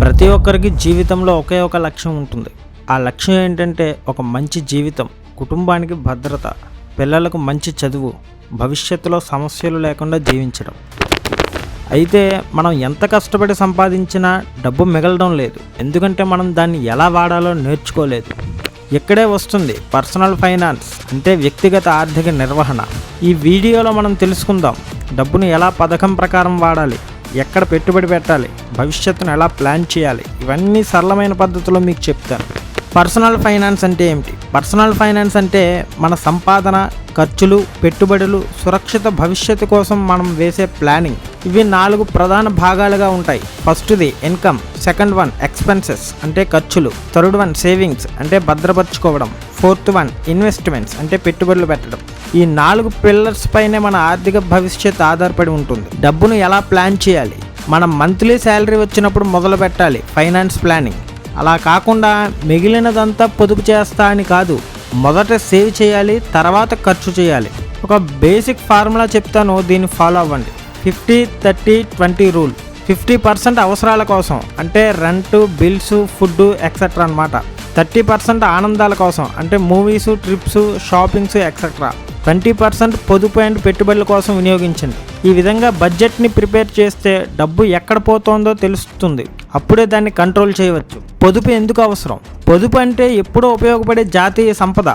ప్రతి ఒక్కరికి జీవితంలో ఒకే ఒక లక్ష్యం ఉంటుంది. ఆ లక్ష్యం ఏంటంటే ఒక మంచి జీవితం కుటుంబానికి భద్రత పిల్లలకు మంచి చదువు భవిష్యత్తులో సమస్యలు లేకుండా జీవించడం. అయితే మనం ఎంత కష్టపడి సంపాదించినా డబ్బు మిగలడం లేదు. ఎందుకంటే మనం దాన్ని ఎలా వాడాలో నేర్చుకోలేదు. ఇక్కడే వస్తుంది పర్సనల్ ఫైనాన్స్ అంటే వ్యక్తిగత ఆర్థిక నిర్వహణ. ఈ వీడియోలో మనం తెలుసుకుందాం డబ్బును ఎలా పథకం ప్రకారం వాడాలి ఎక్కడ పెట్టుబడి పెట్టాలి భవిష్యత్తును ఎలా ప్లాన్ చేయాలి ఇవన్నీ సరళమైన పద్ధతిలో మీకు చెప్తాను. పర్సనల్ ఫైనాన్స్ అంటే ఏమిటి? పర్సనల్ ఫైనాన్స్ అంటే మన సంపాదన ఖర్చులు పెట్టుబడులు సురక్షిత భవిష్యత్తు కోసం మనం వేసే ప్లానింగ్. ఇవి నాలుగు ప్రధాన భాగాలుగా ఉంటాయి. ఫస్ట్ది ఇన్కమ్ సెకండ్ వన్ ఎక్స్పెన్సెస్ అంటే ఖర్చులు థర్డ్ వన్ సేవింగ్స్ అంటే భద్రపరచుకోవడం. ఫోర్త్ వన్ ఇన్వెస్ట్మెంట్స్ అంటే పెట్టుబడులు పెట్టడం. ఈ నాలుగు పిల్లర్స్ పైనే మన ఆర్థిక భవిష్యత్తు ఆధారపడి ఉంటుంది. డబ్బును ఎలా ప్లాన్ చేయాలి? మనం మంత్లీ శాలరీ వచ్చినప్పుడు మొదలు పెట్టాలి. Finance planning. అలా కాకుండా మిగిలినదంతా పొదుపు చేస్తా అని కాదు మొదట సేవ్ చేయాలి తర్వాత ఖర్చు చేయాలి. ఒక బేసిక్ ఫార్ములా చెప్తాను దీన్ని ఫాలో అవ్వండి. Fifty thirty twenty rule. Fifty percent అవసరాల కోసం అంటే రెంట్ బిల్స్ ఫుడ్ ఎక్సెట్రా అనమాట థర్టీ పర్సెంట్ ఆనందాల కోసం అంటే movies trips shoppings etcetera twenty percent పొదుపు అండ్ పెట్టుబడుల కోసం వినియోగించండి ఈ విధంగా బడ్జెట్ని ప్రిపేర్ చేస్తే డబ్బు ఎక్కడ పోతోందో తెలుస్తుంది. అప్పుడే దాన్ని కంట్రోల్ చేయవచ్చు. పొదుపు ఎందుకు అవసరం? పొదుపు అంటే ఎప్పుడూ ఉపయోగపడే జాతీయ సంపద.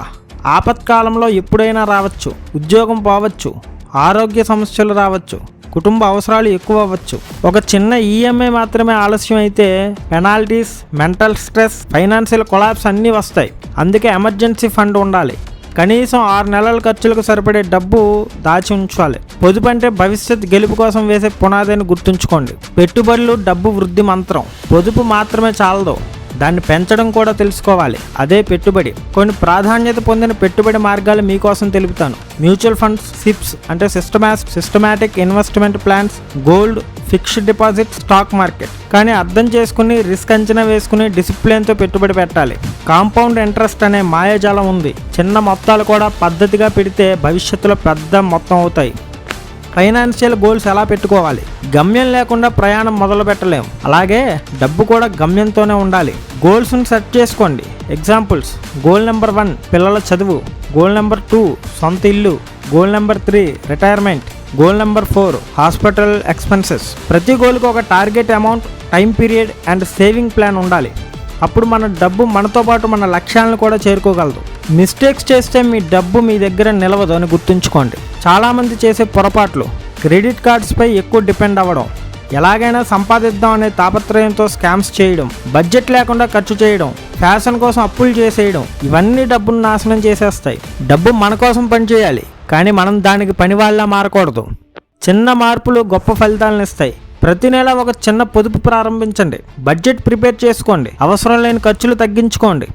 ఆపత్కాలంలో ఎప్పుడైనా రావచ్చు. ఉద్యోగం పోవచ్చు. ఆరోగ్య సమస్యలు రావచ్చు. కుటుంబ అవసరాలు ఎక్కువ అవ్వచ్చు. ఒక చిన్న ఈఎంఐ మాత్రమే ఆలస్యం అయితే penalties mental stress financial collapse అన్నీ వస్తాయి. అందుకే ఎమర్జెన్సీ ఫండ్ ఉండాలి. కనీసం ఆరు నెలల ఖర్చులకు సరిపడే డబ్బు దాచి ఉంచాలి. పొదుపు అంటే భవిష్యత్ గెలుపు కోసం వేసే పునాదిని గుర్తుంచుకోండి. పెట్టుబడులు డబ్బు వృద్ధి మంత్రం. పొదుపు మాత్రమే చాలదు. దాన్ని పెంచడం కూడా తెలుసుకోవాలి. అదే పెట్టుబడి. కొన్ని ప్రాధాన్యత పొందిన పెట్టుబడి మార్గాలు మీకోసం తెలుపుతాను. మ్యూచువల్ ఫండ్స్ సిప్స్ అంటే సిస్టమాస్ systematic investment plans gold fixed deposit stock market. కానీ అర్థం చేసుకుని రిస్క్ అంచనా వేసుకుని డిసిప్లిన్తో పెట్టుబడి పెట్టాలి. కాంపౌండ్ ఇంట్రెస్ట్ అనే మాయాజాలం ఉంది. చిన్న మొత్తాలు కూడా పద్ధతిగా పెడితే భవిష్యత్తులో పెద్ద మొత్తం అవుతాయి. ఫైనాన్షియల్ గోల్స్ ఎలా పెట్టుకోవాలి? గమ్యం లేకుండా ప్రయాణం మొదలు పెట్టలేము అలాగే డబ్బు కూడా గమ్యంతోనే ఉండాలి. గోల్స్ని సెట్ చేసుకోండి. ఎగ్జాంపుల్స్ గోల్ నెంబర్ వన్ పిల్లల చదువు. గోల్ నెంబర్ టూ సొంత ఇల్లు. Goal number three retirement. Goal number four hospital expenses. ప్రతి గోల్కి ఒక target amount time period and saving plan ఉండాలి. అప్పుడు మన డబ్బు మనతో పాటు మన లక్ష్యాలను కూడా చేరుకోగలదు. మిస్టేక్స్ చేస్తే మీ డబ్బు మీ దగ్గర నిలవదు అని గుర్తుంచుకోండి. చాలామంది చేసే పొరపాట్లు క్రెడిట్ కార్డ్స్పై ఎక్కువ డిపెండ్ అవ్వడం ఎలాగైనా సంపాదిద్దాం అనే తాపత్రయంతో స్కామ్స్ చేయడం బడ్జెట్ లేకుండా ఖర్చు చేయడం ఫ్యాషన్ కోసం అప్పులు చేసేయడం ఇవన్నీ డబ్బును నాశనం చేసేస్తాయి. డబ్బు మన కోసం పనిచేయాలి కానీ మనం దానికి పని వాళ్ళ మారకూడదు. చిన్న మార్పులు గొప్ప ఫలితాలను ఇస్తాయి. ప్రతి నెల ఒక చిన్న పొదుపు ప్రారంభించండి. బడ్జెట్ ప్రిపేర్ చేసుకోండి. అవసరం లేని ఖర్చులు తగ్గించుకోండి.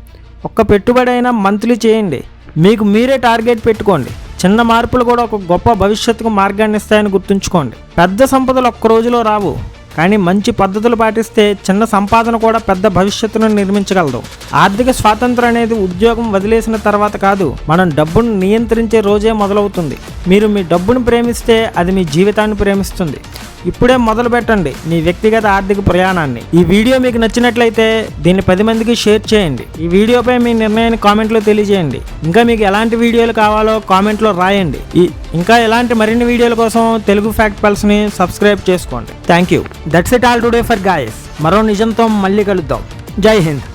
ఒక్క పెట్టుబడి అయినా మంత్లీ చేయండి. మీకు మీరే టార్గెట్ పెట్టుకోండి. చిన్న మార్పులు కూడా ఒక గొప్ప భవిష్యత్తుకు మార్గాన్ని ఇస్తాయని గుర్తుంచుకోండి. పెద్ద సంపదలు ఒక్క రోజులో రావు. కానీ మంచి పద్ధతులు పాటిస్తే చిన్న సంపాదన కూడా పెద్ద భవిష్యత్తును నిర్మించగలదు. ఆర్థిక స్వాతంత్రం అనేది ఉద్యోగం వదిలేసిన తర్వాత కాదు మనం డబ్బును నియంత్రించే రోజే మొదలవుతుంది. మీరు మీ డబ్బును ప్రేమిస్తే అది మీ జీవితాన్ని ప్రేమిస్తుంది. ఇప్పుడే మొదలు పెట్టండి మీ వ్యక్తిగత ఆర్థిక ప్రయాణాన్ని. ఈ వీడియో మీకు నచ్చినట్లయితే దీన్ని పది మందికి షేర్ చేయండి. ఈ వీడియోపై మీ నిర్ణయాన్ని కామెంట్లో తెలియజేయండి. ఇంకా మీకు ఎలాంటి వీడియోలు కావాలో కామెంట్లో రాయండి. ఈ ఇంకా ఎలాంటి మరిన్ని వీడియోల కోసం తెలుగు ఫ్యాక్ట్ పల్స్ని సబ్స్క్రైబ్ చేసుకోండి. Thank you. That's it all today for guys మరో నిజంతో మళ్ళీ కలుద్దాం. జై హింద్.